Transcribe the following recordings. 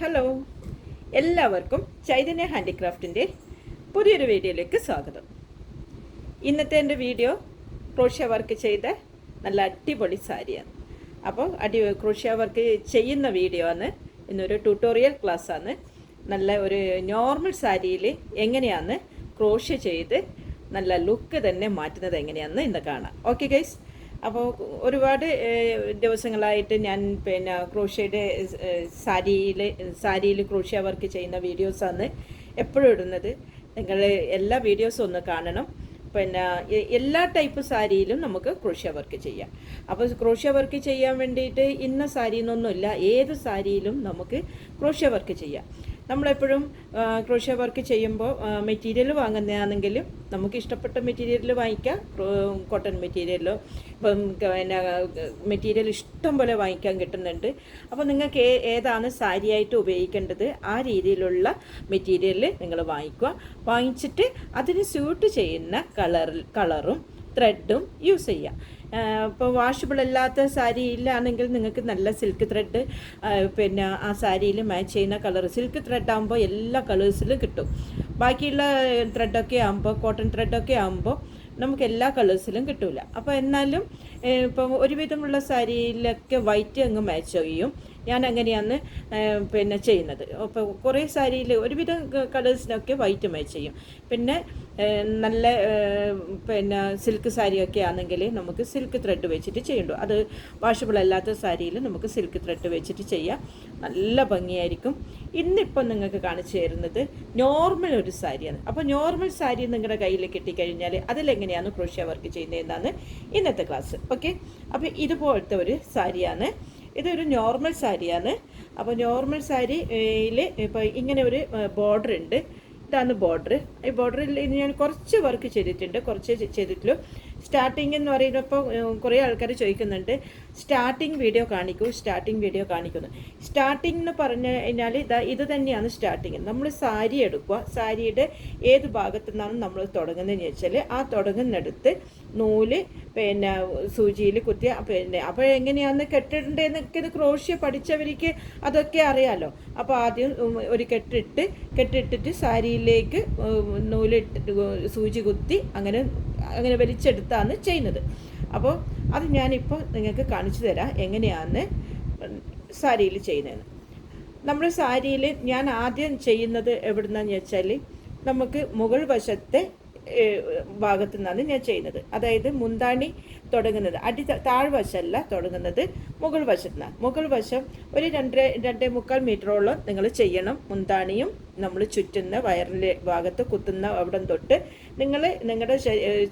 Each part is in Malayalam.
ഹലോ എല്ലാവർക്കും ചൈതന്യ ഹാൻഡിക്രാഫ്റ്റിന്റെ പുതിയൊരു വീഡിയോയിലേക്ക് സ്വാഗതം. ഇന്നത്തെ എന്റെ വീഡിയോ ക്രോഷ്യ വർക്ക് ചെയ്ത നല്ല അടിപൊളി സാരിയാണ്. അപ്പോൾ അടി ക്രോഷ്യ വർക്ക് ചെയ്യുന്ന വീഡിയോ ആണ്. ഇന്നൊരു ട്യൂട്ടോറിയൽ ക്ലാസ്സാണ് നല്ല ഒരു നോർമൽ സാരിയിൽ എങ്ങനെയാണ് ക്രോഷ്യ ചെയ്ത് നല്ല ലുക്ക് തന്നെ മാറ്റുന്നത് എങ്ങനെയാണെന്ന് ഇന്ന് കാണാം. ഓക്കെ ഗൈസ് അപ്പോൾ ഒരുപാട് ദിവസങ്ങളായിട്ട് ഞാൻ പിന്നെ ക്രോഷ്യയുടെ സാരിയിൽ സാരിയിൽ ക്രോഷ്യ വർക്ക് ചെയ്യുന്ന വീഡിയോസാണ് എപ്പോഴും ഇടുന്നത്. നിങ്ങൾ എല്ലാ വീഡിയോസും ഒന്ന് കാണണം. പിന്നെ എല്ലാ ടൈപ്പ് സാരിയിലും നമുക്ക് ക്രോഷ്യ വർക്ക് ചെയ്യാം. അപ്പോൾ ക്രോഷ്യ വർക്ക് ചെയ്യാൻ വേണ്ടിയിട്ട് ഇന്ന സാരി എന്നൊന്നുമില്ല ഏത് സാരിയിലും നമുക്ക് ക്രോഷ്യ വർക്ക് ചെയ്യാം. നമ്മളെപ്പോഴും ക്രോഷ്യ വർക്ക് ചെയ്യുമ്പോൾ മെറ്റീരിയൽ വാങ്ങുന്നതാണെങ്കിലും നമുക്ക് ഇഷ്ടപ്പെട്ട മെറ്റീരിയൽ വാങ്ങിക്കാം. കോട്ടൺ മെറ്റീരിയലോ ഇപ്പം പിന്നെ മെറ്റീരിയൽ ഇഷ്ടം പോലെ വാങ്ങിക്കാൻ കിട്ടുന്നുണ്ട്. അപ്പോൾ നിങ്ങൾക്ക് ഏതാണ് സാരിയായിട്ട് ഉപയോഗിക്കേണ്ടത്? ആ രീതിയിലുള്ള മെറ്റീരിയൽ നിങ്ങൾ വാങ്ങിക്കുക. വാങ്ങിച്ചിട്ട് അതിന് സ്യൂട്ട് ചെയ്യുന്ന കളർ കളറും ത്രെഡും യൂസ് ചെയ്യാം ഇപ്പോൾ വാഷബിൾ അല്ലാത്ത സാരി ഇല്ലാണെങ്കിൽ നിങ്ങൾക്ക് നല്ല സിൽക്ക് ത്രെഡ് പിന്നെ ആ സാരിയിൽ മാച്ച് ചെയ്യുന്ന കളർ സിൽക്ക് ത്രെഡ് ആകുമ്പോൾ എല്ലാ കളേഴ്സിലും കിട്ടും. ബാക്കിയുള്ള ത്രെഡൊക്കെ ആകുമ്പോൾ കോട്ടൺ ത്രെഡൊക്കെ ആകുമ്പോൾ നമുക്ക് എല്ലാ കളേഴ്സിലും കിട്ടില്ല അപ്പോൾ എന്നാലും ഇപ്പം ഒരുവിധമുള്ള സാരിയിലൊക്കെ വൈറ്റ് അങ്ങ് മാച്ച് ചെയ്യും. ഞാൻ അങ്ങനെയാണ് പിന്നെ ചെയ്യുന്നത്. അപ്പോൾ കുറേ സാരിയിൽ ഒരുവിധം കളേഴ്സിനൊക്കെ വൈറ്റ് മാച്ച് ചെയ്യും. പിന്നെ നല്ല പിന്നെ സിൽക്ക് സാരിയൊക്കെ ആണെങ്കിൽ നമുക്ക് സിൽക്ക് ത്രെഡ് വെച്ചിട്ട് ചെയ്യണ്ടു. അത് വാഷബിൾ അല്ലാത്ത സാരിയിൽ നമുക്ക് സിൽക്ക് ത്രെഡ് വെച്ചിട്ട് ചെയ്യാം. നല്ല ഭംഗിയായിരിക്കും. ഇന്നിപ്പം നിങ്ങൾക്ക് കാണിച്ചു തരുന്നത് നോർമൽ ഒരു സാരിയാണ്. അപ്പോൾ നോർമൽ സാരി നിങ്ങളുടെ കയ്യിൽ കിട്ടിക്കഴിഞ്ഞാൽ അതിലെങ്ങനെയാണ് ക്രോഷ്യ വർക്ക് ചെയ്യുന്നതെന്നാണ് ഇന്നത്തെ ക്ലാസ് ഓക്കെ. അപ്പോൾ ഇതുപോലത്തെ ഒരു സാരിയാണ്. ഇതൊരു നോർമൽ സാരിയാണ്. അപ്പോൾ നോർമൽ സാരിയിൽ ഇപ്പോൾ ഇങ്ങനെ ഒരു ബോർഡർ ഉണ്ട്. ഇതാണ് ബോർഡർ. ഈ ബോർഡറിൽ ഞാൻ കുറച്ച് വർക്ക് ചെയ്തിട്ടുണ്ട്. കുറച്ച് ചെയ്തിട്ടുള്ളൂ. സ്റ്റാർട്ടിങ് എന്ന് പറയുമ്പോൾ കുറേ ആൾക്കാർ ചോദിക്കുന്നുണ്ട് സ്റ്റാർട്ടിങ് വീഡിയോ കാണിക്കൂ സ്റ്റാർട്ടിങ് വീഡിയോ കാണിക്കുന്നു. സ്റ്റാർട്ടിംഗ് എന്ന് പറഞ്ഞു കഴിഞ്ഞാൽ ഇതാ ഇത് തന്നെയാണ് സ്റ്റാർട്ടിങ് നമ്മൾ സാരി എടുക്കുക. സാരിയുടെ ഏത് ഭാഗത്തു നിന്നാണ് നമ്മൾ തുടങ്ങുന്നതെന്ന് വെച്ചാൽ ആ തുടങ്ങുന്നിടത്ത് നൂൽ പിന്നെ സൂചിയിൽ കുത്തിയ പിന്നെ അപ്പോൾ എങ്ങനെയാണ് കെട്ടിടേണ്ടതെന്നൊക്കെ ഇത് ക്രോഷ്യ പഠിച്ചവർക്ക് അതൊക്കെ അറിയാമല്ലോ അപ്പോൾ ആദ്യം ഒരു കെട്ടിട്ട് കെട്ടിട്ടിട്ട് സാരിയിലേക്ക് നൂലിട്ട് സൂചി കുത്തി അങ്ങനെ അങ്ങനെ വലിച്ചെടുത്താണ് ചെയ്യുന്നത്. അപ്പോൾ അത് ഞാനിപ്പോൾ നിങ്ങൾക്ക് കാണിച്ചു തരാം എങ്ങനെയാണ് സാരിയിൽ ചെയ്യുന്നതെന്ന് നമ്മുടെ സാരിയിൽ ഞാൻ ആദ്യം ചെയ്യുന്നത് എവിടുന്നാന്ന് വെച്ചാൽ നമുക്ക് മുകൾ വശത്തെ ഭാഗത്തു നിന്നാണ് ഞാൻ ചെയ്യുന്നത്. അതായത് മുന്താണി തുടങ്ങുന്നത്. അടി താഴ്വശമല്ല തുടങ്ങുന്നത് മുകൾ വശത്ത് നിന്നാണ്. മുകൾ വശം ഒരു രണ്ട് രണ്ടേ മുക്കാൽ മീറ്ററോളം നിങ്ങൾ ചെയ്യണം. മുന്താണിയും നമ്മൾ ചുറ്റുന്ന വയറിലെ ഭാഗത്ത് കുത്തുന്ന അവിടം തൊട്ട് നിങ്ങൾ നിങ്ങളുടെ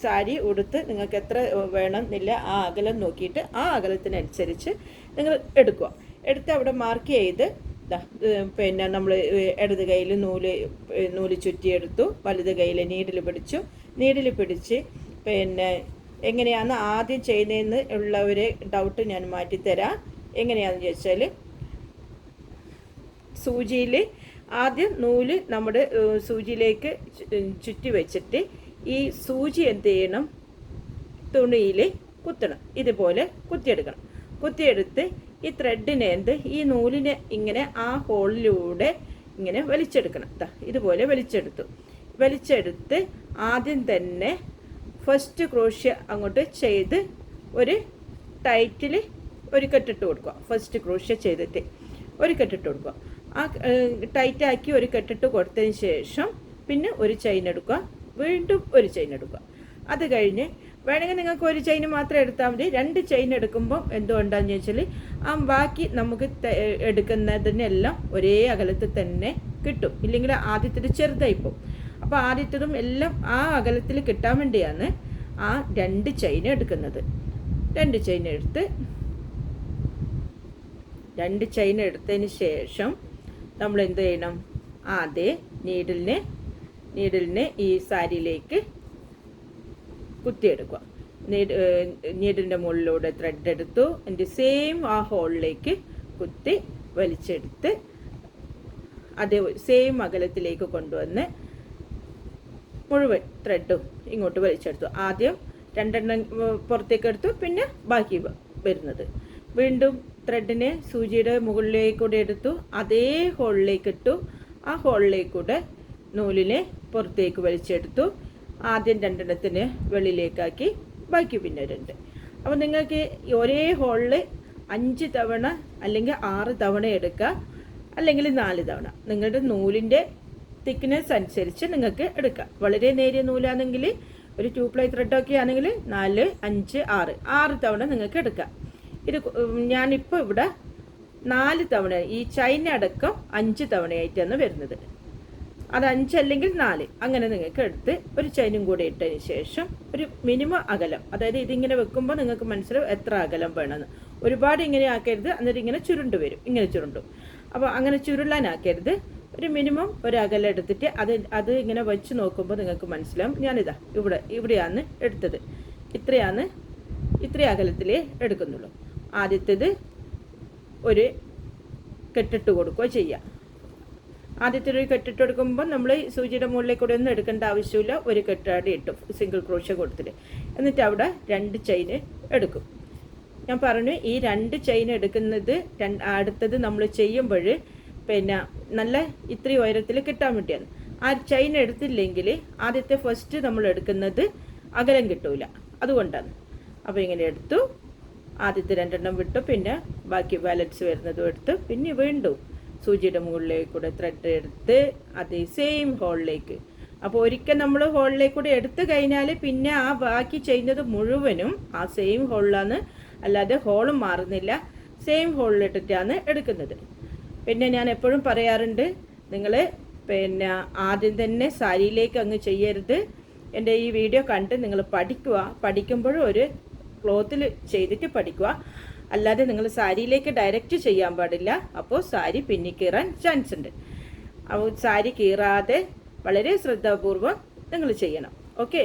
സാരി ഉടുത്ത് നിങ്ങൾക്ക് എത്ര വേണം എന്നില്ല ആ അകലം നോക്കിയിട്ട് ആ അകലത്തിനനുസരിച്ച് നിങ്ങൾ എടുക്കുക. എടുത്ത് അവിടെ മാർക്ക് ചെയ്ത് പിന്നെ നമ്മൾ ഇടത് കയ്യിൽ നൂൽ നൂൽ ചുറ്റിയെടുത്തു വലത് കയ്യിൽ നീഡിൽ പിടിച്ചു. നീഡിൽ പിടിച്ച് പിന്നെ എങ്ങനെയാണ് ആദ്യം ചെയ്യുന്നതെന്ന് ഉള്ള ഒരു ഡൗട്ട് ഞാൻ മാറ്റിത്തരാം. എങ്ങനെയാണെന്ന് ചോദിച്ചാൽ സൂചിയിൽ ആദ്യം നൂൽ നമ്മുടെ സൂചിയിലേക്ക് ചുറ്റി വെച്ചിട്ട് ഈ സൂചി എന്ത് ചെയ്യണം? തുണിയിൽ കുത്തണം. ഇതുപോലെ കുത്തിയെടുക്കണം. കുത്തിയെടുത്ത് ഈ ത്രെഡിനെ എന്ത്? ഈ നൂലിനെ ഇങ്ങനെ ആ ഹോളിലൂടെ ഇങ്ങനെ വലിച്ചെടുക്കണം. ഇതുപോലെ വലിച്ചെടുത്തു. വലിച്ചെടുത്ത് ആദ്യം തന്നെ ഫസ്റ്റ് ക്രോഷ്യ അങ്ങോട്ട് ചെയ്ത് ഒരു ടൈറ്റിൽ ഒരു കെട്ടിട്ട് കൊടുക്കുക. ഫസ്റ്റ് ക്രോഷ്യ ചെയ്തിട്ട് ഒരു കെട്ടിട്ട് കൊടുക്കുക. ആ ടൈറ്റാക്കി ഒരു കെട്ടിട്ട് കൊടുത്തതിന് ശേഷം പിന്നെ ഒരു ചെയിൻ എടുക്കുക. വീണ്ടും ഒരു ചെയിൻ എടുക്കുക. അത് കഴിഞ്ഞ് വേണമെങ്കിൽ നിങ്ങൾക്ക് ഒരു ചെയിൻ മാത്രം എടുത്താൽ മതി. രണ്ട് ചെയിൻ എടുക്കുമ്പോൾ എന്തുകൊണ്ടാന്ന് ചോദിച്ചാൽ ആ ബാക്കി നമുക്ക് എടുക്കുന്നതിനെല്ലാം ഒരേ അകലത്തിൽ തന്നെ കിട്ടും. ഇല്ലെങ്കിൽ ആദ്യത്തിൽ ചെറുതായി പോകും. അപ്പോൾ ആദ്യത്തതും എല്ലാം ആ അകലത്തിൽ കിട്ടാൻ വേണ്ടിയാണ് ആ രണ്ട് ചെയിൻ എടുക്കുന്നത്. രണ്ട് ചെയിൻ എടുത്ത് രണ്ട് ചെയിൻ എടുത്തതിന് ശേഷം നമ്മൾ എന്ത് ചെയ്യണം? ആദ്യം നീഡിലിനെ നീഡിലിനെ ഈ സാരിയിലേക്ക് കുത്തിയെടുക്കുക. നീഡ് നീഡിന്റെ മുകളിലൂടെ ത്രെഡ് എടുത്തു എന്റെ സെയിം ആ ഹോളിലേക്ക് കുത്തി വലിച്ചെടുത്ത് അതേ സെയിം അകലത്തിലേക്ക് കൊണ്ടുവന്ന് മുഴുവൻ ത്രെഡും ഇങ്ങോട്ട് വലിച്ചെടുത്തു. ആദ്യം രണ്ടെണ്ണം പുറത്തേക്ക് എടുത്തു പിന്നെ ബാക്കി വരുന്നത്. വീണ്ടും ത്രെഡിനെ സൂചിയുടെ മുകളിലേക്ക് കൂടെ എടുത്തു അതേ ഹോളിലേക്ക് ഇട്ടു ആ ഹോളിലേക്ക് കൂടെ നൂലിനെ പുറത്തേക്ക് വലിച്ചെടുത്തു. ആദ്യം രണ്ടെണ്ണത്തിന് വെളിയിലേക്കാക്കി ബാക്കി പിന്നെ രണ്ട്. അപ്പോൾ നിങ്ങൾക്ക് ഒരേ ഹോളിൽ അഞ്ച് തവണ അല്ലെങ്കിൽ ആറ് തവണ എടുക്കുക അല്ലെങ്കിൽ നാല് തവണ. നിങ്ങളുടെ നൂലിന്റെ തിക്നെസ് അനുസരിച്ച് നിങ്ങൾക്ക് എടുക്കാം. വളരെ നേരിയ നൂലാണെങ്കിൽ ഒരു ട്യൂബ്ലൈറ്റ് പ്ലൈ ത്രെഡൊക്കെ ആണെങ്കിൽ നാല് അഞ്ച് ആറ്. ആറ് തവണ നിങ്ങൾക്ക് എടുക്കാം. ഇത് ഞാനിപ്പോൾ ഇവിടെ നാല് തവണ ഈ ചൈന അടക്കം അഞ്ച് തവണയായിട്ടാണ് വരുന്നത്. അത് അഞ്ചല്ലെങ്കിൽ നാല് അങ്ങനെ നിങ്ങൾക്ക് എടുത്ത് ഒരു ചൈനും കൂടി ഇട്ടതിന് ശേഷം ഒരു മിനിമം അകലം അതായത് ഇതിങ്ങനെ വെക്കുമ്പോൾ നിങ്ങൾക്ക് മനസ്സിലാവും എത്ര അകലം വേണമെന്ന്. ഒരുപാട് ഇങ്ങനെ ആക്കരുത് എന്നിട്ട് ഇങ്ങനെ ചുരുണ്ട് വരും ഇങ്ങനെ ചുരുണ്ടും. അപ്പോൾ അങ്ങനെ ചുരുളാനാക്കരുത് ഒരു മിനിമം ഒരു അകലം എടുത്തിട്ട് അത് അത് ഇങ്ങനെ വെച്ച് നോക്കുമ്പോൾ നിങ്ങൾക്ക് മനസ്സിലാവും ഞാനിതാ ഇവിടെ ഇവിടെയാണ് എടുത്തത്. ഇത്രയാണ് ഇത്രയും അകലത്തിലേ എടുക്കുന്നുള്ളൂ. ആദ്യത്തേത് ഒരു കെട്ടിട്ട് കൊടുക്കുക ചെയ്യാം ആദ്യത്തെ ഒരു കെട്ടിട്ട് കൊടുക്കുമ്പോൾ നമ്മൾ സൂചിയുടെ മുകളിലേക്ക് കൂടെ ഒന്നും എടുക്കേണ്ട ആവശ്യമില്ല. ഒരു കെട്ടാടി ഇട്ടു. സിംഗിൾ ക്രോഷ്യ കൊടുത്തിട്ട്. എന്നിട്ട് അവിടെ രണ്ട് ചെയിന് എടുക്കും. ഞാൻ പറഞ്ഞു ഈ രണ്ട് ചെയിൻ എടുക്കുന്നത് അടുത്തത് നമ്മൾ ചെയ്യുമ്പോൾ പിന്നെ നല്ല ഇത്രയും ഉയരത്തിൽ കിട്ടാൻ വേണ്ടിയാണ്. ആ ചെയിൻ എടുത്തില്ലെങ്കിൽ ആദ്യത്തെ ഫസ്റ്റ് നമ്മൾ എടുക്കുന്നത് അകലം കിട്ടൂല. അതുകൊണ്ടാണ്. അപ്പോൾ ഇങ്ങനെ എടുത്തു. ആദ്യത്തെ രണ്ടെണ്ണം വിട്ടു. പിന്നെ ബാക്കി ബാലൻസ് വരുന്നതും എടുത്ത് പിന്നെ വീണ്ടും സൂചിയുടെ മുകളിലേക്ക് കൂടെ ത്രെഡ് എടുത്ത് അതേ സെയിം ഹോളിലേക്ക് അപ്പോൾ ഒരിക്കൽ നമ്മൾ ഹോളിലേക്ക് കൂടെ എടുത്തു കഴിഞ്ഞാൽ പിന്നെ ആ ബാക്കി ചെയ്യുന്നത് മുഴുവനും ആ സെയിം ഹോളിലാണ് അല്ലാതെ ഹോളും മാറുന്നില്ല. സെയിം ഹോളിലിട്ടിട്ടാണ് എടുക്കുന്നത്. പിന്നെ ഞാൻ എപ്പോഴും പറയാറുണ്ട് നിങ്ങൾ പിന്നെ ആദ്യം തന്നെ സാരിയിലേക്ക് അങ്ങ് ചെയ്യരുത്. എന്റെ ഈ വീഡിയോ കണ്ട് നിങ്ങൾ പഠിക്കുക. പഠിക്കുമ്പോഴും ഒരു ക്ലോത്തിൽ ചെയ്തിട്ട് പഠിക്കുക. അല്ലാതെ നിങ്ങൾ സാരിയിലേക്ക് ഡയറക്റ്റ് ചെയ്യാൻ പാടില്ല. അപ്പോൾ സാരി പിന്നി കീറാൻ ചാൻസ് ഉണ്ട്. അപ്പോൾ സാരി കീറാതെ വളരെ ശ്രദ്ധാപൂർവം നിങ്ങൾ ചെയ്യണം. ഓക്കെ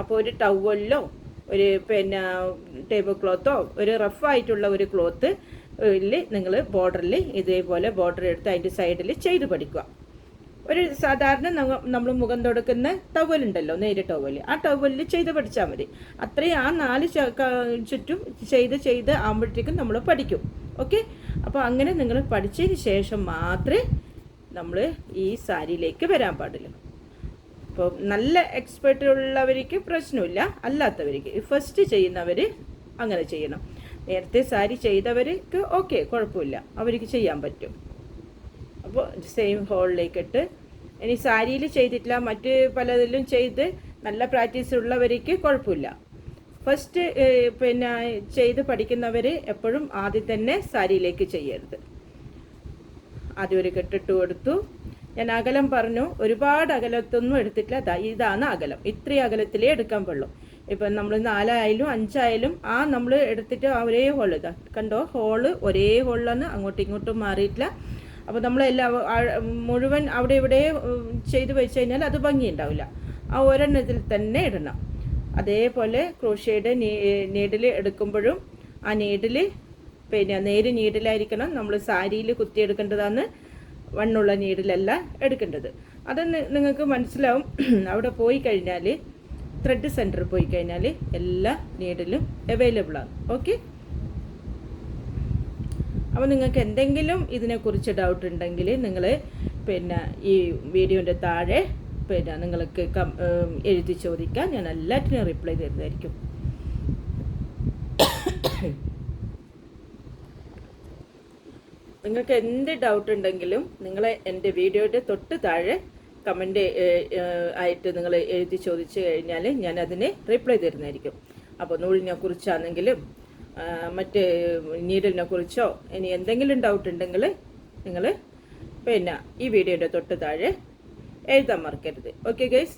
അപ്പോൾ ഒരു ടവലിലോ ഒരു പിന്നെ ടേബിൾ ക്ലോത്തോ ഒരു റഫായിട്ടുള്ള ഒരു ക്ലോത്ത് നിങ്ങൾ ബോർഡറിൽ ഇതേപോലെ ബോർഡർ എടുത്ത് അതിന്റെ സൈഡിൽ ചെയ്ത് പഠിക്കുക. ഒരു സാധാരണ നമ്മൾ മുഖം തുടക്കുന്ന ടവലുണ്ടല്ലോ നേരി ടവൽ ആ ടവലിൽ ചെയ്ത് പഠിച്ചാൽ മതി. അത്രയും ആ നാല് ചുറ്റും ചെയ്ത് ചെയ്ത് ആകുമ്പോഴത്തേക്കും നമ്മൾ പഠിക്കും. ഓക്കെ അപ്പോൾ അങ്ങനെ നിങ്ങൾ പഠിച്ചതിന് ശേഷം മാത്രമേ നമ്മൾ ഈ സാരിയിലേക്ക് വരാൻ പാടുള്ളൂ. അപ്പോൾ നല്ല എക്സ്പേർട്ട് ഉള്ളവർക്ക് പ്രശ്നമില്ല. അല്ലാത്തവർക്ക്. ഫസ്റ്റ് ചെയ്യുന്നവർ അങ്ങനെ ചെയ്യണം. നേരത്തെ സാരി ചെയ്തവർക്ക് ഓക്കെ കുഴപ്പമില്ല. അവർക്ക് ചെയ്യാൻ പറ്റും. അപ്പോൾ സെയിം ഹോളിലേക്ക് ഇട്ട് ഇനി സാരിയിൽ ചെയ്തിട്ടില്ല മറ്റ് പലതിലും ചെയ്ത് നല്ല പ്രാക്ടീസ് ഉള്ളവർക്ക് കുഴപ്പമില്ല. ഫസ്റ്റ് പിന്നെ ചെയ്ത് പഠിക്കുന്നവർ എപ്പോഴും ആദ്യം തന്നെ സാരിയിലേക്ക് ചെയ്യരുത്. ആദ്യം ഒരു കെട്ടിട്ട് കൊടുത്തു. ഞാൻ അകലം പറഞ്ഞു ഒരുപാട് അകലത്തൊന്നും എടുത്തിട്ടില്ല. ഇതാണ് അകലം. ഇത്രയും അകലത്തിലേ എടുക്കാൻ പാടുള്ളൂ ഇപ്പം നമ്മൾ നാലായാലും അഞ്ചായാലും ആ നമ്മൾ എടുത്തിട്ട് ഒരേ ഹോൾ ഇതാ. കണ്ടോ? ഹോൾ ഒരേ ഹോളിലാണ് അങ്ങോട്ടും ഇങ്ങോട്ടും മാറിയിട്ടില്ല. അപ്പോൾ നമ്മളെല്ലാം മുഴുവൻ അവിടെ ഇവിടെ ചെയ്തു വെച്ച് കഴിഞ്ഞാൽ അത് ഭംഗിയുണ്ടാവില്ല. ആ ഒരെണ്ണത്തിൽ തന്നെ ഇടണം. അതേപോലെ ക്രോഷ്യയുടെ നീഡിൽ എടുക്കുമ്പോഴും ആ നീഡിൽ പിന്നെ നേര് നീഡിലായിരിക്കണം. നമ്മൾ സാരിയിൽ കുത്തിയെടുക്കേണ്ടതാണ് വണ്ണുള്ള നീഡിലല്ല എടുക്കേണ്ടത്. അത് നിങ്ങൾക്ക് മനസ്സിലാവും. അവിടെ പോയി കഴിഞ്ഞാൽ ത്രെഡ് സെന്ററിൽ പോയി കഴിഞ്ഞാൽ എല്ലാ നീഡിലും അവൈലബിളാണ് ഓക്കെ അപ്പോൾ നിങ്ങൾക്ക് എന്തെങ്കിലും ഇതിനെക്കുറിച്ച് ഡൗട്ട് ഉണ്ടെങ്കിൽ നിങ്ങൾ പിന്നെ ഈ വീഡിയോന്റെ താഴെ പിന്നെ നിങ്ങൾക്ക് എഴുതി ചോദിക്കാൻ ഞാൻ എല്ലാറ്റിനും റിപ്ലൈ തരുന്നതായിരിക്കും. നിങ്ങൾക്ക് എന്ത് ഡൗട്ട് ഉണ്ടെങ്കിലും നിങ്ങൾ എന്റെ വീഡിയോയുടെ തൊട്ട് താഴെ കമന്റ് ആയിട്ട് നിങ്ങൾ എഴുതി ചോദിച്ചു കഴിഞ്ഞാൽ ഞാൻ അതിന് റിപ്ലൈ തരുന്നതായിരിക്കും. അപ്പോൾ നൂലിനെ കുറിച്ചാണെങ്കിലും മറ്റ് നീഡിലിനെ കുറിച്ചോ ഇനി എന്തെങ്കിലും ഡൗട്ട് ഉണ്ടെങ്കിൽ നിങ്ങൾ പിന്നെ ഈ വീഡിയോയുടെ തൊട്ട് താഴെ എഴുതാൻ മറക്കരുത്. ഓക്കെ ഗൈസ്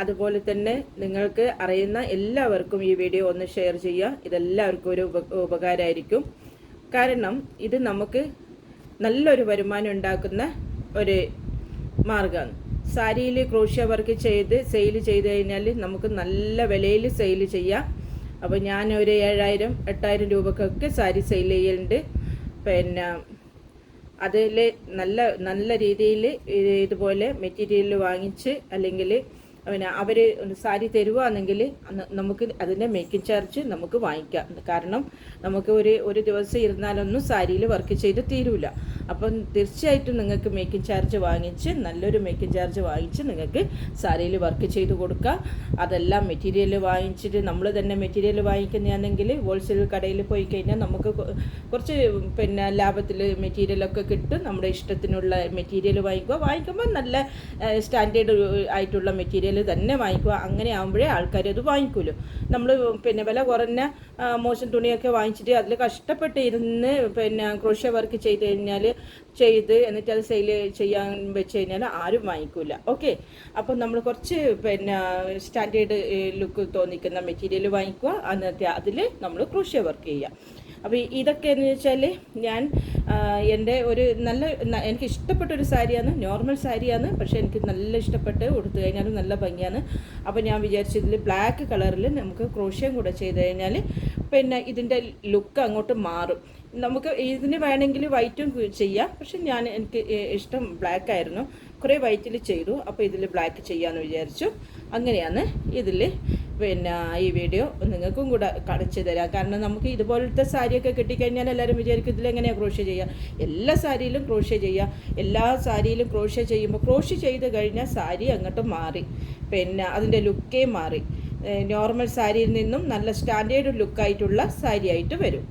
അതുപോലെ തന്നെ നിങ്ങൾക്ക് അറിയുന്ന എല്ലാവർക്കും ഈ വീഡിയോ ഒന്ന് ഷെയർ ചെയ്യുക. ഇതെല്ലാവർക്കും ഒരു ഉപകാരമായിരിക്കും. കാരണം ഇത് നമുക്ക് നല്ലൊരു വരുമാനം ഉണ്ടാക്കുന്ന ഒരു മാർഗമാണ് സാരിയിൽ ക്രോഷ്യ വർക്ക് ചെയ്ത് സെയിൽ ചെയ്ത് കഴിഞ്ഞാൽ നമുക്ക് നല്ല വിലയിൽ സെയിൽ ചെയ്യാം. അപ്പോൾ ഞാൻ ഒരു ഏഴായിരം എട്ടായിരം രൂപക്കൊക്കെ സാരി സെയിൽ ചെയ്യലുണ്ട്. പിന്നെ അതിൽ നല്ല നല്ല രീതിയിൽ ഇതുപോലെ മെറ്റീരിയൽ വാങ്ങിച്ച് അല്ലെങ്കിൽ പിന്നെ അവർ സാരി തരുവാണെങ്കിൽ നമുക്ക് അതിന്റെ മേക്കിംഗ് ചാർജ് നമുക്ക് വാങ്ങിക്കാം. കാരണം നമുക്ക് ഒരു ഒരു ദിവസം ഇരുന്നാലൊന്നും സാരിയിൽ വർക്ക് ചെയ്ത് തീരൂല. അപ്പം തീർച്ചയായിട്ടും നിങ്ങൾക്ക് മേക്കിംഗ് ചാർജ് വാങ്ങിച്ച് നല്ലൊരു മേക്കിംഗ് ചാർജ് വാങ്ങിച്ച് നിങ്ങൾക്ക് സാരിയിൽ വർക്ക് ചെയ്ത് കൊടുക്കുക അതെല്ലാം മെറ്റീരിയൽ വാങ്ങിച്ചിട്ട് നമ്മൾ തന്നെ മെറ്റീരിയൽ വാങ്ങിക്കുന്നതാണെങ്കിൽ ഹോൾസെയിൽ കടയിൽ പോയി കഴിഞ്ഞാൽ നമുക്ക് കുറച്ച് പിന്നെ ലാഭത്തിൽ മെറ്റീരിയലൊക്കെ കിട്ടും. നമ്മുടെ ഇഷ്ടത്തിനുള്ള മെറ്റീരിയൽ വാങ്ങിക്കുക. വാങ്ങിക്കുമ്പോൾ നല്ല സ്റ്റാൻഡേർഡ് ആയിട്ടുള്ള മെറ്റീരിയൽ തന്നെ വാങ്ങിക്കുക. അങ്ങനെ ആകുമ്പോഴേ ആൾക്കാർ അത് വാങ്ങിക്കുമല്ലോ നമ്മൾ പിന്നെ വില കുറഞ്ഞ മോശം തുണിയൊക്കെ വാങ്ങിച്ചിട്ട് അതിൽ കഷ്ടപ്പെട്ട് ഇരുന്ന് പിന്നെ ക്രോഷ്യ വർക്ക് ചെയ്ത് കഴിഞ്ഞാൽ ചെയ്ത് എന്നിട്ട് അത് സെയിൽ ചെയ്യാൻ വെച്ച് കഴിഞ്ഞാൽ ആരും വാങ്ങിക്കില്ല ഓക്കെ അപ്പോൾ നമ്മൾ കുറച്ച് പിന്നെ സ്റ്റാൻഡേർഡ് ലുക്ക് തോന്നിക്കുന്ന മെറ്റീരിയൽ വാങ്ങിക്കുക. എന്നിട്ട് അതിൽ നമ്മൾ ക്രൂഷ്യ വർക്ക് ചെയ്യുക. അപ്പോൾ ഇതൊക്കെ എന്ന് വെച്ചാൽ ഞാൻ എന്റെ ഒരു നല്ല എനിക്ക് ഇഷ്ടപ്പെട്ട ഒരു സാരിയാണ്. നോർമൽ സാരിയാണ്. പക്ഷേ എനിക്ക് നല്ല ഇഷ്ടപ്പെട്ട് കൊടുത്തു കഴിഞ്ഞാൽ നല്ല ഭംഗിയാണ്. അപ്പോൾ ഞാൻ വിചാരിച്ചതിൽ ബ്ലാക്ക് കളറിൽ നമുക്ക് ക്രോഷ്യം കൂടെ ചെയ്ത് കഴിഞ്ഞാൽ പിന്നെ ഇതിന്റെ ലുക്ക് അങ്ങോട്ട് മാറും. നമുക്ക് ഇതിന് വേണമെങ്കിൽ വൈറ്റും ചെയ്യാം. പക്ഷെ ഞാൻ എനിക്ക് ഇഷ്ടം ബ്ലാക്ക് ആയിരുന്നു. കുറേ വൈറ്റിൽ ചെയ്തു. അപ്പോൾ ഇതിൽ ബ്ലാക്ക് ചെയ്യാമെന്ന് വിചാരിച്ചു. അങ്ങനെയാണ് ഇതിൽ പിന്നെ ഈ വീഡിയോ നിങ്ങൾക്കും കൂടെ കാണിച്ചു തരാം. കാരണം നമുക്ക് ഇതുപോലത്തെ സാരിയൊക്കെ കിട്ടിക്കഴിഞ്ഞാൽ എല്ലാവരും വിചാരിക്കും ഇതിലെങ്ങനെയാണ് ക്രോഷ്യ ചെയ്യുക എല്ലാ സാരിയിലും ക്രോഷ്യ ചെയ്യുക എല്ലാ സാരിയിലും ക്രോഷ്യ ചെയ്യുമ്പോൾ ക്രോഷ്യ ചെയ്ത് കഴിഞ്ഞാൽ സാരി അങ്ങോട്ട് മാറി. പിന്നെ അതിന്റെ ലുക്കേ മാറി. നോർമൽ സാരിയിൽ നിന്നും നല്ല സ്റ്റാൻഡേർഡ് ലുക്കായിട്ടുള്ള സാരി ആയിട്ട് വരും.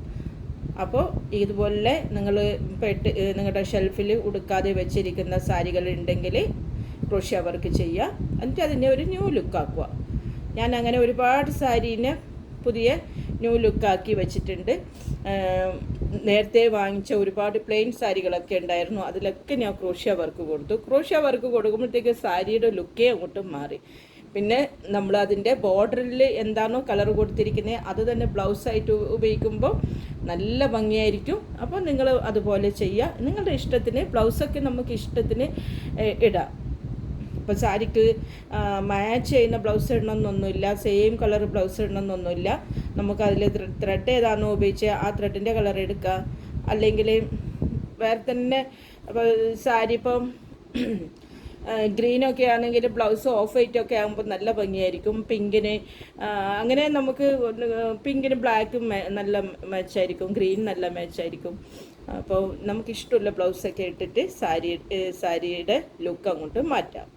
അപ്പോൾ ഇതുപോലെ നിങ്ങൾ പെട്ട് നിങ്ങളുടെ ഷെൽഫിൽ ഉടുക്കാതെ വെച്ചിരിക്കുന്ന സാരികൾ ഉണ്ടെങ്കിൽ ക്രോഷ്യ വർക്ക് ചെയ്യുക എന്നിട്ട് അതിനെ ഒരു ന്യൂ ലുക്കാക്കുക ഞാൻ അങ്ങനെ ഒരുപാട് സാരീനെ പുതിയ ന്യൂ ലുക്കാക്കി വെച്ചിട്ടുണ്ട്. നേരത്തെ വാങ്ങിച്ച ഒരുപാട് പ്ലെയിൻ സാരികളൊക്കെ ഉണ്ടായിരുന്നു. അതിലൊക്കെ ഞാൻ ക്രോഷ്യ വർക്ക് കൊടുത്തു. ക്രോഷ്യ വർക്ക് കൊടുക്കുമ്പോഴത്തേക്ക് സാരിയുടെ ലുക്കേ അങ്ങോട്ടും മാറി. പിന്നെ നമ്മൾ അതിന്റെ ബോർഡറിൽ എന്താണോ കളർ കൊടുത്തിരിക്കുന്നത് അത് തന്നെ ബ്ലൗസായിട്ട് ഉപയോഗിക്കുമ്പോൾ നല്ല ഭംഗിയായിരിക്കും. അപ്പോൾ നിങ്ങൾ അതുപോലെ ചെയ്യുക നിങ്ങളുടെ ഇഷ്ടത്തിന് ബ്ലൗസൊക്കെ നമുക്ക് ഇഷ്ടത്തിന് ഇടാം. ഇപ്പോൾ സാരിക്ക് മാച്ച് ചെയ്യുന്ന ബ്ലൗസ് ഇടണമെന്നൊന്നുമില്ല സെയിം കളർ ബ്ലൗസ് ഇടണമെന്നൊന്നുമില്ല നമുക്ക് അതിൽ ത്രെഡ് ഏതാണോ ഉപയോഗിച്ച് ആ ത്രെഡിന്റെ കളർ എടുക്കുക അല്ലെങ്കിൽ വേറെ തന്നെ സാരി ഇപ്പം ഗ്രീനൊക്കെ ആണെങ്കിൽ ബ്ലൗസ് ഓഫ് വൈറ്റ് ഒക്കെ ആകുമ്പോൾ നല്ല ഭംഗിയായിരിക്കും. പിങ്കിന് അങ്ങനെ നമുക്ക് പിങ്കിന് ബ്ലാക്കും നല്ല മാച്ചായിരിക്കും ഗ്രീൻ നല്ല മാച്ചായിരിക്കും അപ്പോൾ നമുക്കിഷ്ടമുള്ള ബ്ലൗസൊക്കെ ഇട്ടിട്ട് സാരി സാരിയുടെ ലുക്ക് അങ്ങോട്ട് മാറ്റാം.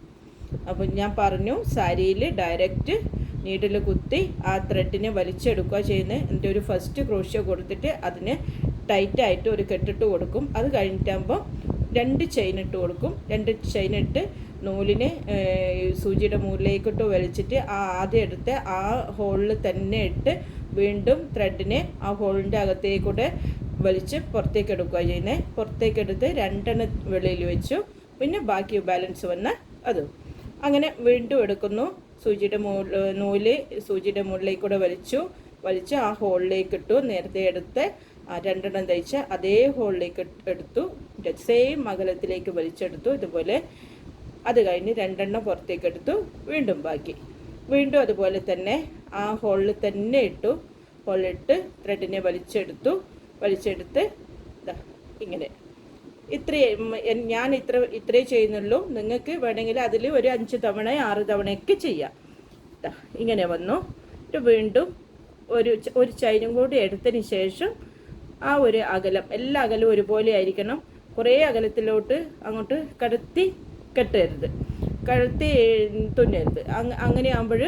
അപ്പോൾ ഞാൻ പറഞ്ഞു സാരിയിൽ ഡയറക്റ്റ് നീഡിൽ കുത്തി ആ ത്രെഡിനെ വലിച്ചെടുക്കുക ചെയ്യുന്നത് എന്റെ ഒരു ഫസ്റ്റ് ക്രോഷ്യ കൊടുത്തിട്ട് അതിന് ടൈറ്റായിട്ട് ഒരു കെട്ടിട്ട് കൊടുക്കും. അത് കഴിഞ്ഞിട്ടാകുമ്പോൾ രണ്ട് ചെയിൻ ഇട്ട് കൊടുക്കും. രണ്ട് ചെയിൻ ഇട്ട് നൂലിനെ സൂചിയുടെ മുകളിലേക്കിട്ട് വലിച്ചിട്ട് ആ ആദ്യം എടുത്ത് ആ ഹോളിൽ തന്നെ ഇട്ട് വീണ്ടും ത്രെഡിനെ ആ ഹോളിന്റെ അകത്തേക്കൂടെ വലിച്ച് പുറത്തേക്ക് എടുക്കുക ചെയ്യുന്നത് പുറത്തേക്ക് എടുത്ത് രണ്ടെണ്ണം വെളിയിൽ വെച്ചു. പിന്നെ ബാക്കി ബാലൻസ് വന്ന് അതും. അങ്ങനെ വീണ്ടും എടുക്കുന്നു. സൂചിയുടെ മുകളിൽ നൂൽ സൂചിയുടെ മുകളിലേക്കൂടെ വലിച്ചു. വലിച്ച് ആ ഹോളിലേക്ക് ഇട്ടു. നേരത്തെ എടുത്ത് രണ്ടെണ്ണം തയ്ച്ച് അതേ ഹോളിലേക്ക് എടുത്തു. സെയിം അകലത്തിലേക്ക് വലിച്ചെടുത്തു. ഇതുപോലെ അത് കഴിഞ്ഞ് രണ്ടെണ്ണം പുറത്തേക്ക് എടുത്തു. വീണ്ടും ബാക്കി. വീണ്ടും അതുപോലെ തന്നെ ആ ഹോളിൽ തന്നെ ഇട്ടു. ഹോളിലിട്ട് ത്രെഡിനെ വലിച്ചെടുത്തു. വലിച്ചെടുത്ത് ഇങ്ങനെ. ഇത്രയും ഞാൻ ഇത്ര ഇത്രേ ചെയ്യുന്നുള്ളൂ. നിങ്ങൾക്ക് വേണമെങ്കിൽ അതിൽ ഒരു അഞ്ച് തവണ ആറ് തവണയൊക്കെ ചെയ്യാം. ഇങ്ങനെ വന്നു. വീണ്ടും ഒരു ഒരു ചൈനും കൂടി എടുത്തതിന് ശേഷം ആ ഒരു അകലം എല്ലാ അകലവും ഒരുപോലെ ആയിരിക്കണം. കുറേ അകലത്തിലോട്ട് അങ്ങോട്ട് കടത്തി കെട്ടരുത്. കഴുത്തി തുന്നരുത്. അങ്ങനെ ആകുമ്പോൾ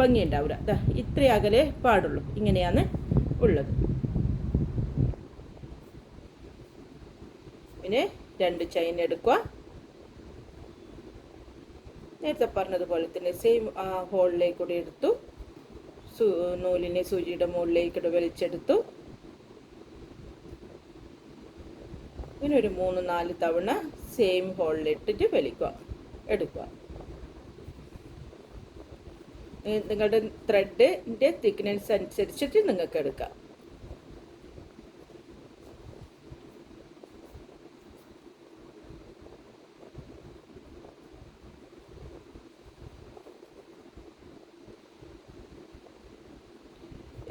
ഭംഗി ഉണ്ടാവില്ല ഇത്ര അകലെ പാടുള്ളൂ. ഇങ്ങനെയാണ് ഉള്ളത്. പിന്നെ രണ്ട് ചൈൻ എടുക്കുക. നേരത്തെ പറഞ്ഞതുപോലെ തന്നെ സെയിം ആ ഹോളിലേക്ക് കൂടി എടുത്തു. നൂലിനെ സൂചിയുടെ മുകളിലേക്ക് വലിച്ചെടുത്തു. ഇങ്ങനെ ഒരു മൂന്ന് നാല് തവണ സെയിം ഹോളിൽ ഇട്ടിട്ട് വലിക്കുക എടുക്കുക. നിങ്ങളുടെ ത്രെഡിന്റെ തിക്നെസ് അനുസരിച്ചിട്ട് നിങ്ങൾക്ക് എടുക്കാം.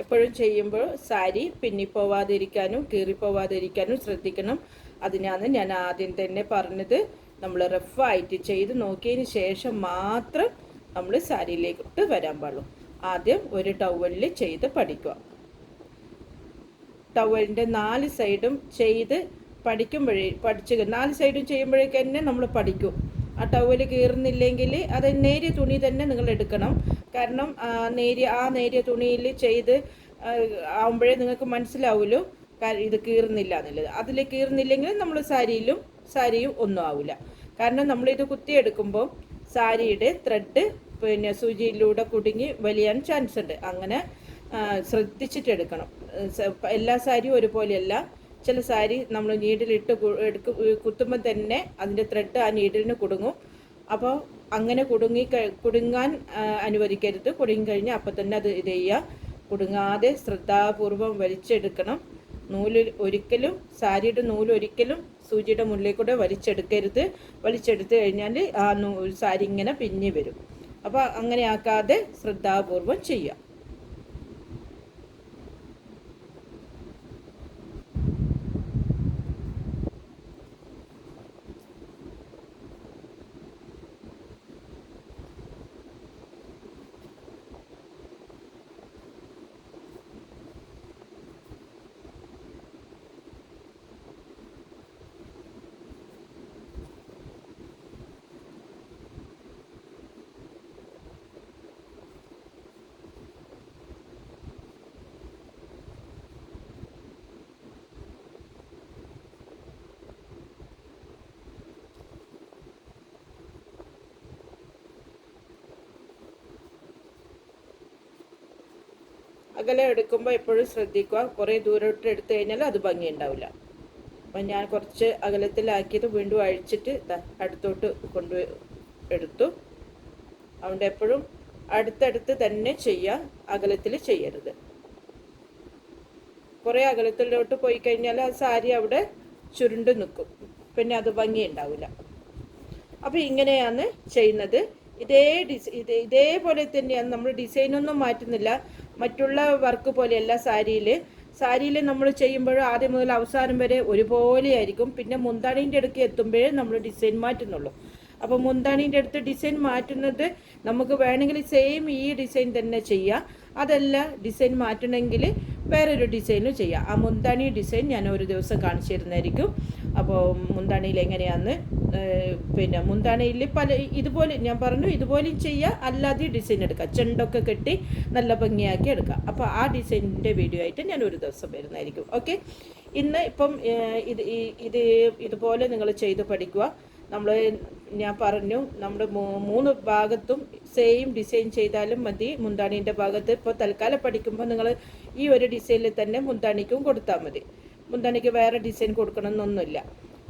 എപ്പോഴും ചെയ്യുമ്പോൾ സാരി പിന്നിപ്പോവാതിരിക്കാനും കീറിപ്പോവാതിരിക്കാനും ശ്രദ്ധിക്കണം. അതിനാണ് ഞാൻ ആദ്യം തന്നെ പറഞ്ഞത്. നമ്മൾ റഫായിട്ട് ചെയ്ത് നോക്കിയതിന് ശേഷം മാത്രം നമ്മൾ സാരിയിലേക്കിട്ട് വരാൻ പാടുള്ളൂ. ആദ്യം ഒരു ടവലിൽ ചെയ്ത് പഠിക്കുക. ടവലിന്റെ നാല് സൈഡും ചെയ്ത് പഠിക്കുമ്പോഴേ പഠിച്ച് നാല് സൈഡും ചെയ്യുമ്പോഴേക്ക് തന്നെ നമ്മൾ പഠിക്കും. ആ ടവൽ കീറുന്നില്ലെങ്കിൽ അത് നേരിയ തുണി തന്നെ നിങ്ങൾ എടുക്കണം. കാരണം നേരിയ ആ നേരിയ തുണിയിൽ ചെയ്ത് ആവുമ്പോഴേ നിങ്ങൾക്ക് മനസ്സിലാവുമല്ലോ ഇത് കീറുന്നില്ല എന്നുള്ളത്. അതിൽ കീറുന്നില്ലെങ്കിൽ നമ്മൾ സാരിയിലും സാരിയും ഒന്നും ആവില്ല കാരണം നമ്മളിത് കുത്തിയെടുക്കുമ്പോൾ സാരിയുടെ ത്രെഡ് പിന്നെ സൂചിയിലൂടെ കുടുങ്ങി വലിയാൻ ചാൻസ് ഉണ്ട്. അങ്ങനെ ശ്രദ്ധിച്ചിട്ടെടുക്കണം എല്ലാ സാരിയും ഒരുപോലെയല്ല. ചില സാരി നമ്മൾ നീഡിലിട്ട് എടുക്കും കുത്തുമ്പോൾ തന്നെ അതിന്റെ ത്രെഡ് ആ നീഡിലിന് കുടുങ്ങും. അപ്പോൾ അങ്ങനെ കുടുങ്ങി കുടുങ്ങാൻ അനുവദിക്കരുത്. കുടുങ്ങി കഴിഞ്ഞാൽ അപ്പം തന്നെ അത് ഇത് ചെയ്യുക. കുടുങ്ങാതെ ശ്രദ്ധാപൂർവം വലിച്ചെടുക്കണം. നൂൽ ഒരിക്കലും സാരിയുടെ നൂൽ ഒരിക്കലും സൂചിയുടെ മുള്ളിൽ കൂടെ വലിച്ചെടുക്കരുത്. വലിച്ചെടുത്ത് കഴിഞ്ഞാൽ ആ നൂ സാരി ഇങ്ങനെ പിന്നി വരും. അപ്പോൾ അങ്ങനെ ആക്കാതെ ശ്രദ്ധാപൂർവം ചെയ്യാം അകലെ എടുക്കുമ്പോൾ എപ്പോഴും ശ്രദ്ധിക്കുക. കുറേ ദൂരോട്ട് എടുത്തു കഴിഞ്ഞാൽ അത് ഭംഗി ഉണ്ടാവില്ല അപ്പം ഞാൻ കുറച്ച് അകലത്തിലാക്കിയത് വീണ്ടും അഴിച്ചിട്ട് അടുത്തോട്ട് കൊണ്ട് എടുത്തു. അതുകൊണ്ട് എപ്പോഴും അടുത്തടുത്ത് തന്നെ ചെയ്യുക. അകലത്തിൽ ചെയ്യരുത്. കുറേ അകലത്തിലോട്ട് പോയി കഴിഞ്ഞാൽ ആ സാരി അവിടെ ചുരുണ്ട് നിൽക്കും. പിന്നെ അത് ഭംഗി ഉണ്ടാവില്ല അപ്പോൾ ഇങ്ങനെയാണ് ചെയ്യുന്നത്. ഇതേ ഡിസൈ ഇത് ഇതേപോലെ തന്നെയാണ് നമ്മൾ ഡിസൈനൊന്നും മാറ്റുന്നില്ല. മറ്റുള്ള വർക്ക് പോലെയല്ല സാരിയിൽ സാരിയിൽ നമ്മൾ ചെയ്യുമ്പോൾ ആദ്യം മുതൽ അവസാനം വരെ ഒരുപോലെ ആയിരിക്കും പിന്നെ മുന്താണീന്റെ അടുക്ക് എത്തുമ്പോഴേ നമ്മൾ ഡിസൈൻ മാറ്റുന്നുള്ളൂ. അപ്പോൾ മുന്താണീന്റെ അടുത്ത് ഡിസൈൻ മാറ്റുന്നത് നമുക്ക് വേണമെങ്കിൽ സെയിം ഈ ഡിസൈൻ തന്നെ ചെയ്യാം. അതല്ല ഡിസൈൻ മാറ്റണമെങ്കിൽ വേറൊരു ഡിസൈന് ചെയ്യാം. ആ മുന്താണി ഡിസൈൻ ഞാൻ ഒരു ദിവസം കാണിച്ചു തരുന്നതായിരിക്കും അപ്പോൾ മുന്താണിയിൽ എങ്ങനെയാന്ന് പിന്നെ മുന്താണിയിൽ പല ഇതുപോലെ ഞാൻ പറഞ്ഞു ഇതുപോലെയും ചെയ്യുക അല്ലാതെ ഡിസൈൻ എടുക്കുക ചെണ്ടൊക്കെ കെട്ടി നല്ല ഭംഗിയാക്കി എടുക്കുക അപ്പോൾ ആ ഡിസൈനിന്റെ വീഡിയോ ആയിട്ട് ഞാൻ ഒരു ദിവസം വരുന്നതായിരിക്കും. ഓക്കെ ഇന്ന് ഇപ്പം ഇത് ഇത് ഇതുപോലെ നിങ്ങൾ ചെയ്ത് പഠിക്കുക. നമ്മൾ ഞാൻ പറഞ്ഞു നമ്മുടെ മൂന്ന് ഭാഗത്തും സെയിം ഡിസൈൻ ചെയ്താലും മതി. മുന്താണീന്റെ ഭാഗത്ത് ഇപ്പോൾ തൽക്കാലം പഠിക്കുമ്പോൾ നിങ്ങൾ ഈ ഒരു ഡിസൈനിൽ തന്നെ മുന്താണിക്കും കൊടുത്താൽ മതി. മുന്താണിക്ക് വേറെ ഡിസൈൻ കൊടുക്കണം എന്നൊന്നുമില്ല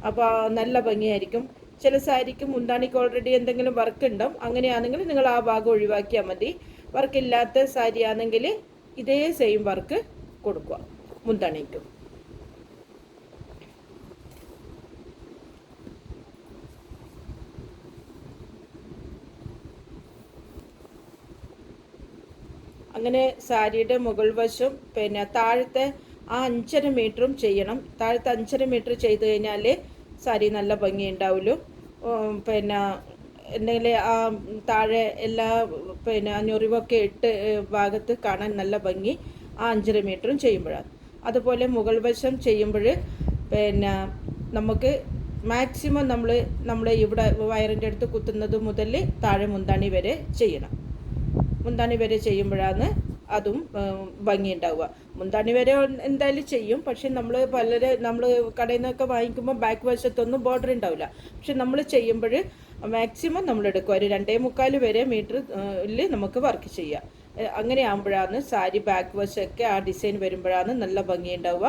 അപ്പോൾ നല്ല ഭംഗിയായിരിക്കും. ചില സാരിക്ക് മുന്താണിക്ക് ഓൾറെഡി എന്തെങ്കിലും വർക്ക് ഉണ്ടാവും. അങ്ങനെയാണെങ്കിൽ നിങ്ങൾ ആ ഭാഗം ഒഴിവാക്കിയാൽ മതി. വർക്കില്ലാത്ത സാരി ആണെങ്കിൽ ഇതേ സെയിം വർക്ക് കൊടുക്കുക മുന്താണിക്കും അങ്ങനെ സാരിയുടെ മുകൾ വശം പിന്നെ താഴത്തെ ആ അഞ്ചര മീറ്ററും ചെയ്യണം. താഴത്തെ അഞ്ചര മീറ്റർ ചെയ്ത് കഴിഞ്ഞാൽ സാരി നല്ല ഭംഗി ഉണ്ടാവുള്ളൂ പിന്നെ എന്തെങ്കിലും ആ താഴെ എല്ലാ പിന്നെ ഞൊറിവൊക്കെ ഇട്ട് ഭാഗത്ത് കാണാൻ നല്ല ഭംഗി ആ അഞ്ചര മീറ്ററും ചെയ്യുമ്പോഴാണ്. അതുപോലെ മുകൾ വശം ചെയ്യുമ്പോൾ പിന്നെ നമുക്ക് മാക്സിമം നമ്മൾ നമ്മൾ ഇവിടെ വയറിന്റെ അടുത്ത് കുത്തുന്നത് മുതൽ താഴെ മുന്താണി വരെ ചെയ്യണം. മുന്താണി വരെ ചെയ്യുമ്പോഴാണ് അതും ഭംഗി ഉണ്ടാവുക മുന്താണി വരെ എന്തായാലും ചെയ്യും. പക്ഷെ നമ്മൾ പലരെ നമ്മൾ കടയിൽ നിന്നൊക്കെ വാങ്ങിക്കുമ്പോൾ ബാക്ക് വശത്തൊന്നും ബോർഡർ ഉണ്ടാവില്ല. പക്ഷെ നമ്മൾ ചെയ്യുമ്പോൾ മാക്സിമം നമ്മൾ എടുക്കുക ഒരു രണ്ടേ മുക്കാൽ വരെ മീറ്ററിൽ നമുക്ക് വർക്ക് ചെയ്യാം. അങ്ങനെ ആകുമ്പോഴാണ് സാരി ബാക്ക് വശമൊക്കെ ആ ഡിസൈൻ വരുമ്പോഴാണ് നല്ല ഭംഗി ഉണ്ടാവുക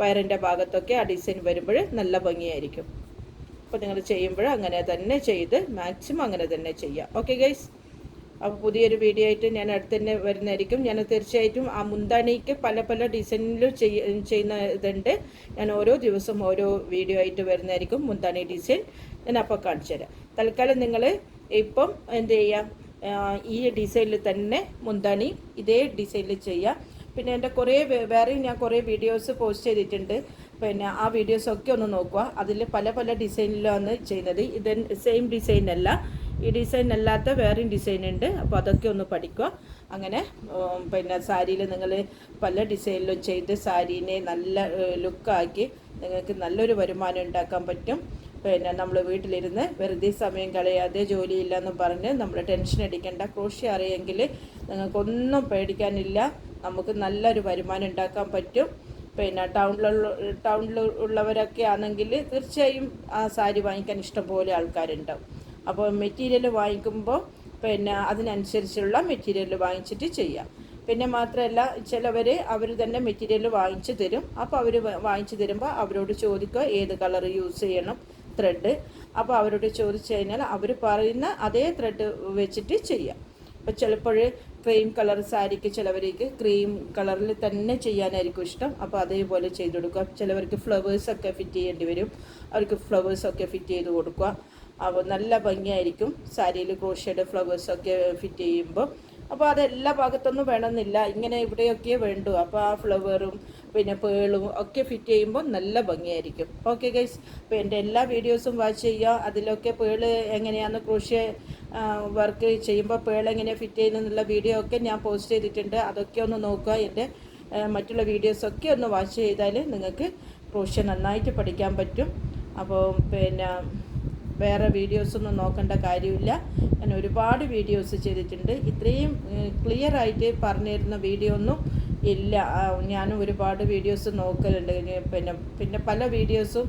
വയറിന്റെ ഭാഗത്തൊക്കെ ആ ഡിസൈൻ വരുമ്പോൾ നല്ല ഭംഗിയായിരിക്കും. അപ്പോൾ നിങ്ങൾ ചെയ്യുമ്പോൾ അങ്ങനെ തന്നെ ചെയ്ത് മാക്സിമം അങ്ങനെ തന്നെ ചെയ്യാം. ഓക്കെ ഗൈസ് അപ്പോൾ പുതിയൊരു വീഡിയോ ആയിട്ട് ഞാൻ അടുത്ത് തന്നെ വരുന്നതായിരിക്കും. ഞാൻ തീർച്ചയായിട്ടും ആ മുന്താണിക്ക് പല പല ഡിസൈനിലും ചെയ്യുന്ന ഇതുണ്ട്. ഞാൻ ഓരോ ദിവസം ഓരോ വീഡിയോ ആയിട്ട് വരുന്നതായിരിക്കും മുന്താണി ഡിസൈൻ ഞാൻ അപ്പോൾ കാണിച്ചു തരാം. തൽക്കാലം നിങ്ങൾ ഇപ്പം എന്ത് ചെയ്യാം? ഈ ഡിസൈനിൽ തന്നെ മുന്താണി ഇതേ ഡിസൈനിൽ ചെയ്യാം. പിന്നെ എന്റെ കുറേ വേറെയും ഞാൻ കുറേ വീഡിയോസ് പോസ്റ്റ് ചെയ്തിട്ടുണ്ട്. പിന്നെ ആ വീഡിയോസൊക്കെ ഒന്ന് നോക്കുക അതിൽ പല പല ഡിസൈനിലാണ് ചെയ്യുന്നത്. ഇത് സെയിം ഡിസൈനല്ല ഈ ഡിസൈൻ അല്ലാത്ത വേറെയും ഡിസൈൻ ഉണ്ട്. അപ്പോൾ അതൊക്കെ ഒന്ന് പഠിക്കുക. അങ്ങനെ പിന്നെ സാരിയിൽ നിങ്ങൾ പല ഡിസൈനിലും ചെയ്ത് സാരീനെ നല്ല ലുക്കാക്കി നിങ്ങൾക്ക് നല്ലൊരു വരുമാനം ഉണ്ടാക്കാൻ പറ്റും. പിന്നെ നമ്മൾ വീട്ടിലിരുന്ന് വെറുതെ സമയം കളയാതെ ജോലിയില്ലെന്ന് പറഞ്ഞ് നമ്മൾ ടെൻഷൻ അടിക്കേണ്ട. ക്രോഷ്യ അറിയെങ്കിൽ നിങ്ങൾക്കൊന്നും പേടിക്കാനില്ല. നമുക്ക് നല്ലൊരു വരുമാനം ഉണ്ടാക്കാൻ പറ്റും. പിന്നെ ടൗണിലുള്ള ടൗണിൽ ഉള്ളവരൊക്കെ ആണെങ്കിൽ തീർച്ചയായും ആ സാരി വാങ്ങിക്കാൻ ഇഷ്ടംപോലെ ആൾക്കാരുണ്ടാവും. അപ്പോൾ മെറ്റീരിയൽ വാങ്ങിക്കുമ്പോൾ പിന്നെ അതിനനുസരിച്ചുള്ള മെറ്റീരിയൽ വാങ്ങിച്ചിട്ട് ചെയ്യാം. പിന്നെ മാത്രമല്ല ചിലവർ അവർ തന്നെ മെറ്റീരിയൽ വാങ്ങിച്ചു തരും. അപ്പോൾ അവർ വാങ്ങിച്ചു തരുമ്പോൾ അവരോട് ചോദിക്കുക ഏത് കളർ യൂസ് ചെയ്യണം ത്രെഡ് അപ്പോൾ അവരോട് ചോദിച്ചു കഴിഞ്ഞാൽ അവർ പറയുന്ന അതേ ത്രെഡ് വെച്ചിട്ട് ചെയ്യാം. അപ്പോൾ ചിലപ്പോൾ ക്രീം കളർ സാരിക്ക് ചിലവർക്ക് ക്രീം കളറിൽ തന്നെ ചെയ്യാനായിരിക്കും ഇഷ്ടം. അപ്പോൾ അതേപോലെ ചെയ്ത് കൊടുക്കുക. ചിലവർക്ക് ഫ്ലവേഴ്സൊക്കെ ഫിറ്റ് ചെയ്യേണ്ടി വരും. അവർക്ക് ഫ്ലവേഴ്സൊക്കെ ഫിറ്റ് ചെയ്ത് കൊടുക്കുക. അപ്പോൾ നല്ല ഭംഗിയായിരിക്കും. സാരിയിൽ ക്രോഷ്യയുടെ ഫ്ലവേഴ്സൊക്കെ ഫിറ്റ് ചെയ്യുമ്പോൾ അപ്പോൾ അത് എല്ലാ ഭാഗത്തൊന്നും വേണമെന്നില്ല. ഇങ്ങനെ ഇവിടെയൊക്കെ വേണ്ടു. അപ്പോൾ ആ ഫ്ലവറും പിന്നെ പേളും ഒക്കെ ഫിറ്റ് ചെയ്യുമ്പോൾ നല്ല ഭംഗിയായിരിക്കും. Okay guys. അപ്പോൾ എന്റെ എല്ലാ വീഡിയോസും വാച്ച് ചെയ്യുക. അതിലൊക്കെ പേൾ എങ്ങനെയാണ് ക്രോഷ്യ വർക്ക് ചെയ്യുമ്പോൾ പേൾ എങ്ങനെയാണ് ഫിറ്റ് ചെയ്യുന്നുള്ള വീഡിയോ ഒക്കെ ഞാൻ പോസ്റ്റ് ചെയ്തിട്ടുണ്ട്. അതൊക്കെ ഒന്ന് നോക്കുക. എന്റെ മറ്റുള്ള വീഡിയോസൊക്കെ ഒന്ന് വാച്ച് ചെയ്താൽ നിങ്ങൾക്ക് ക്രോഷ്യ നന്നായിട്ട് പഠിക്കാൻ പറ്റും. അപ്പോൾ പിന്നെ വേറെ വീഡിയോസൊന്നും നോക്കേണ്ട കാര്യമില്ല. ഞാൻ ഒരുപാട് വീഡിയോസ് ചെയ്തിട്ടുണ്ട്. ഇത്രയും ക്ലിയർ ആയിട്ട് പറഞ്ഞു തരുന്ന വീഡിയോ ഒന്നും ഇല്ല ഞാനും ഒരുപാട് വീഡിയോസ് നോക്കലുണ്ട്. പിന്നെ പിന്നെ പല വീഡിയോസും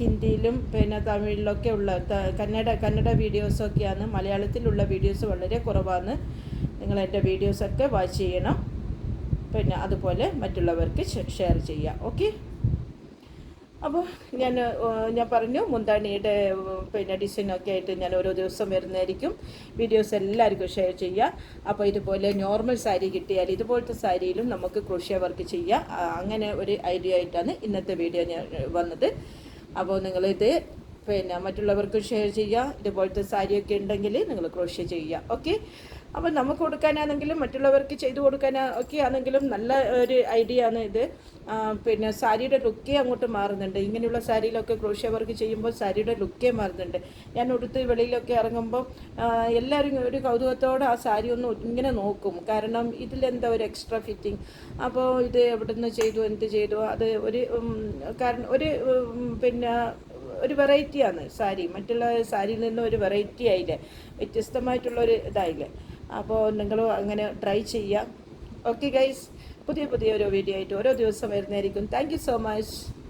ഹിന്ദിയിലും പിന്നെ തമിഴിലൊക്കെ ഉള്ള കന്നഡ കന്നഡ വീഡിയോസൊക്കെയാണ്. മലയാളത്തിലുള്ള വീഡിയോസ് വളരെ കുറവാണ്. നിങ്ങൾ എന്റെ വീഡിയോസൊക്കെ വാച്ച് ചെയ്യണം. പിന്നെ അതുപോലെ മറ്റുള്ളവർക്ക് ഷെയർ ചെയ്യുക ഓക്കെ? അപ്പോൾ ഞാൻ ഞാൻ പറഞ്ഞു മുന്താണിയുടെ പിന്നെ ഡിസൈനൊക്കെ ആയിട്ട് ഞാൻ ഓരോ ദിവസം വരുന്നതായിരിക്കും. വീഡിയോസ് എല്ലാവർക്കും ഷെയർ ചെയ്യുക അപ്പോൾ ഇതുപോലെ നോർമൽ സാരി കിട്ടിയാൽ ഇതുപോലത്തെ സാരിയിലും നമുക്ക് ക്രോഷ്യ വർക്ക് ചെയ്യാം. അങ്ങനെ ഒരു ഐഡിയ ആയിട്ടാണ് ഇന്നത്തെ വീഡിയോ ഞാൻ വന്നത്. അപ്പോൾ നിങ്ങളിത് പിന്നെ മറ്റുള്ളവർക്ക് ഷെയർ ചെയ്യുക ഇതുപോലത്തെ സാരിയൊക്കെ ഉണ്ടെങ്കിൽ നിങ്ങൾ ക്രോഷ്യ ചെയ്യുക ഓക്കെ അപ്പോൾ നമുക്ക് കൊടുക്കാനാണെങ്കിലും മറ്റുള്ളവർക്ക് ചെയ്തു കൊടുക്കാനാ ഒക്കെ ആണെങ്കിലും നല്ല ഒരു ഐഡിയ ആണ് ഇത്. പിന്നെ സാരിയുടെ ലുക്കേ അങ്ങോട്ട് മാറുന്നുണ്ട്. ഇങ്ങനെയുള്ള സാരിയിലൊക്കെ ക്രോഷ്യ വർക്ക് ചെയ്യുമ്പോൾ സാരിയുടെ ലുക്കേ മാറുന്നുണ്ട്. ഞാൻ ഉടുത്ത് വെളിയിലൊക്കെ ഇറങ്ങുമ്പോൾ എല്ലാവരും ഒരു കൗതുകത്തോടെ ആ സാരി ഒന്ന് ഇങ്ങനെ നോക്കും. കാരണം ഇതിലെന്താ ഒരു എക്സ്ട്രാ ഫിറ്റിംഗ് അപ്പോൾ ഇത് എവിടെ നിന്ന് ചെയ്തു? എന്ത് ചെയ്തു? അത് ഒരു കാരണം ഒരു പിന്നെ ഒരു വെറൈറ്റിയാണ് സാരി. മറ്റുള്ള സാരിയിൽ നിന്ന് ഒരു വെറൈറ്റി ആയില്ലേ? വ്യത്യസ്തമായിട്ടുള്ള ഒരു ഇതായില്ലേ? അപ്പോൾ നിങ്ങൾ അങ്ങനെ ട്രൈ ചെയ്യാം ഓക്കെ ഗൈസ് പുതിയ പുതിയ ഓരോ വീഡിയോ ആയിട്ട് ഓരോ ദിവസം വരുന്നതായിരിക്കും. Thank so much